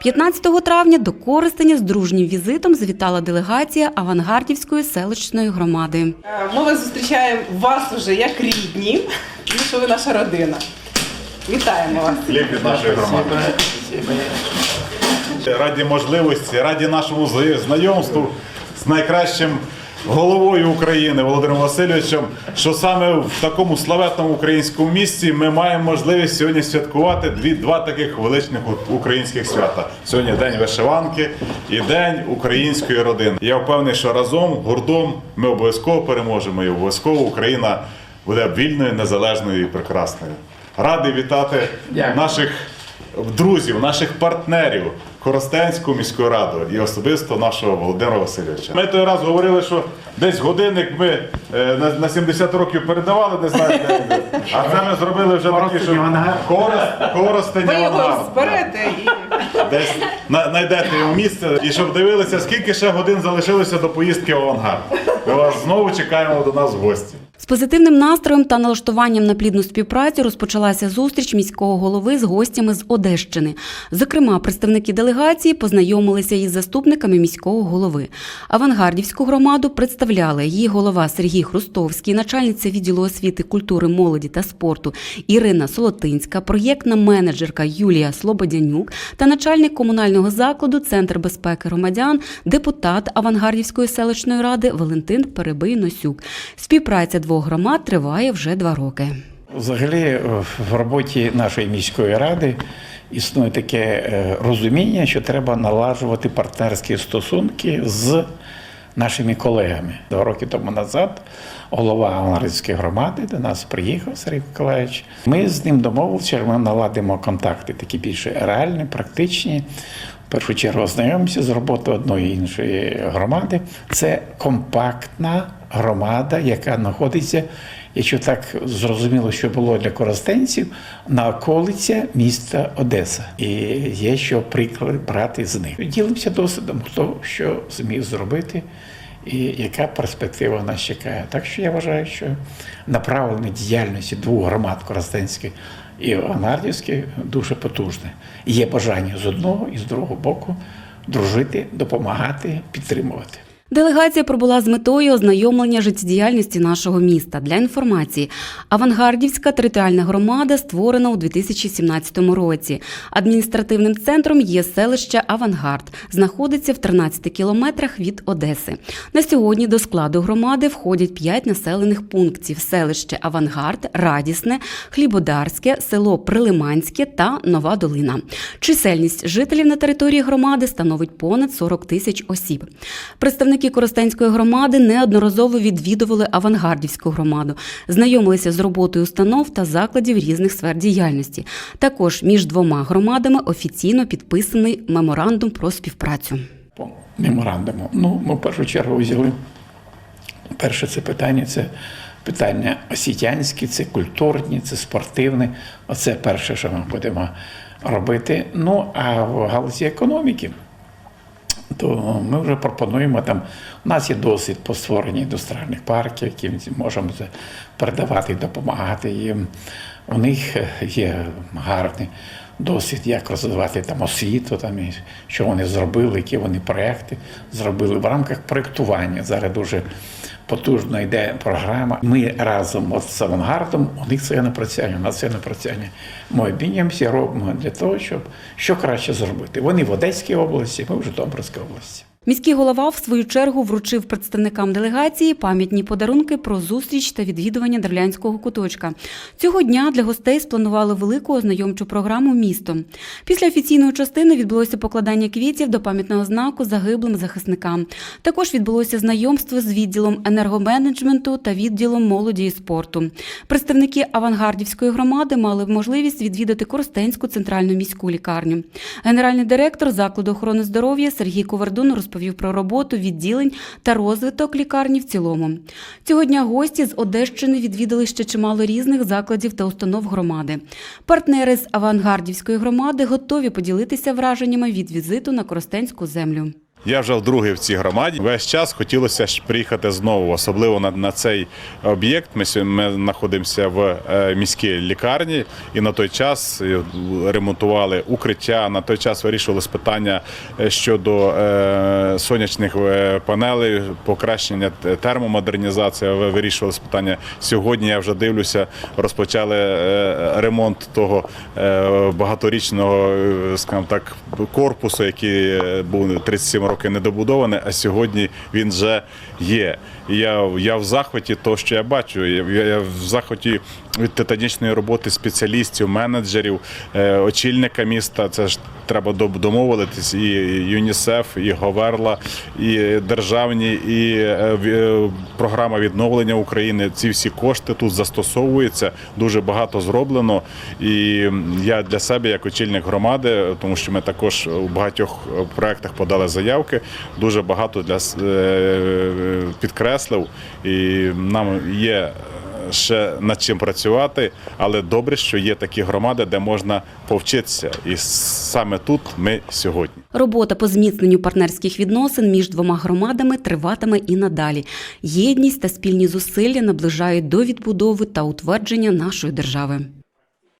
15 травня до Коростеня з дружнім візитом завітала делегація Авангардівської селищної громади. Е, Ми вас зустрічаємо вас уже як рідні, тому що ви наша родина. Вітаємо вас. хліб від нашої громади. Раді можливості, раді нашому знайомству з найкращим головою України Володимиром Васильовичем, що саме в такому славетному українському місті ми маємо можливість сьогодні святкувати дві, два таких величних українських свята. Сьогодні День вишиванки і День української родини. Я впевнений, що разом, гуртом, ми обов'язково переможемо і обов'язково Україна буде вільною, незалежною і прекрасною. Радий вітати наших друзів, наших партнерів Коростенську міську раду і особисто нашого Володимира Васильовича. Ми той раз говорили, що десь годинник ми е, на, на 70 років передавали, не знаю, де він. був. а це ми зробили вже такі, що Корост, Коростень Ви його зберете і Десь знайдете його місце і щоб дивилися, скільки ще годин залишилося до поїздки в авангард. Ми вас знову чекаємо до нас в гості. Позитивним настроєм та налаштуванням на плідну співпрацю розпочалася зустріч міського голови з гостями з Одещини. Зокрема, представники делегації познайомилися із заступниками міського голови. Авангардівську громаду представляли її голова Сергій Хрустовський, начальниця відділу освіти, культури, молоді та спорту Ірина Солотинська, проєктна менеджерка Юлія Слободянюк та начальник комунального закладу Центр безпеки громадян, депутат Авангардівської селищної ради Валентин Перебий Носюк. Співпраця двох громад триває вже два роки. Взагалі, е, в роботі нашої міської ради існує таке е, розуміння, що треба налажувати партнерські стосунки з нашими колегами. Два роки тому назад голова Авангарської громади до нас приїхав Сергій Миколаївич. Ми з ним домовилися, що ми наладимо контакти такі більше реальні, практичні. В першу чергу ознайомимося з роботою одної іншої громади. Це компактна громада, яка знаходиться, якщо так зрозуміло, що було для коростенців, на околиця міста Одеса. І є що приклад брати з них. Ділимося досвідом, хто що зміг зробити. І яка перспектива нас чекає? Так що я вважаю, що направлення діяльності двох громад Коростенської і Анардівської дуже потужне. Є бажання з одного і з другого боку дружити, допомагати, підтримувати. Делегація пробула з метою ознайомлення життєдіяльності нашого міста. Для інформації, Авангардівська територіальна громада створена у 2017 році. Адміністративним центром є селище Авангард, знаходиться в 13 кілометрах від Одеси. На сьогодні до складу громади входять 5 населених пунктів: селище Авангард, Радісне, Хлібодарське, село Прилиманське та Нова Долина. Чисельність жителів на території громади становить понад 40 тисяч осіб. Представники Коростенської громади неодноразово відвідували Авангардівську громаду, знайомилися з роботою установ та закладів різних сфер діяльності. Також між двома громадами офіційно підписаний меморандум про співпрацю. по меморандуму. Ну, ми в першу чергу взяли. Перше це питання це питання освітянські, це культурні, це спортивні. Оце перше, що ми будемо робити. Ну, а в галузі економіки, то ми вже пропонуємо там. У нас є досвід по створенні індустріальних парків, які можемо це передавати і допомагати їм. У них є гарний досвід, як розвивати там освіту, там і що вони зробили, які вони проекти зробили в рамках проєктування. Зараз дуже потужно йде програма. Ми разом от з авангардом, у них це напрацяння, у нас це напрацяння. Ми обмінюємося, робимо для того, щоб що краще зробити. Вони в Одеській області, ми в Житомирській області. Міський голова в свою чергу вручив представникам делегації пам'ятні подарунки про зустріч та відвідування древлянського куточка. Цього дня для гостей спланували велику ознайомчу програму місто. Після офіційної частини відбулося покладання квітів до пам'ятного знаку загиблим захисникам. Також відбулося знайомство з відділом енергоменеджменту та відділом молоді і спорту. Представники авангардівської громади мали можливість відвідати Коростенську центральну міську лікарню. Генеральний директор закладу охорони здоров'я Сергій Ковардун розповів про роботу відділень та розвиток лікарні в цілому. Цього дня гості з Одещини відвідали ще чимало різних закладів та установ громади. Партнери з авангардівської громади готові поділитися враженнями від візиту на Коростенську землю. Я вже вдруге в цій громаді. Весь час хотілося ж приїхати знову, особливо на, на цей об'єкт. Ми, ми знаходимося в е, міській лікарні, і на той час е, ремонтували укриття. На той час вирішувалось питання е, щодо е, сонячних панелей, покращення т- термомодернізація. ви- питання. Сьогодні я вже дивлюся, розпочали ремонт того багаторічного, скажімо так, корпусу, який був 37 років недобудований, а сьогодні він вже є. Я, я в захваті того, що я бачу. Я, я- я в захваті від титанічної роботи спеціалістів, менеджерів, е, очільника міста. Це ж треба домовитись. І ЮНІСЕФ, і Говерла, і державні, і е, е, програма відновлення України. Ці всі кошти тут застосовуються. Дуже багато зроблено. І я для себе, як очільник громади, тому що ми також у багатьох проєктах подали заявки. Дуже багато для е, підкреслив, і нам є. Ще над чим працювати, але добре, що є такі громади, де можна повчитися, і саме тут ми сьогодні. Робота по зміцненню партнерських відносин між двома громадами триватиме і надалі. Єдність та спільні зусилля наближають до відбудови та утвердження нашої держави.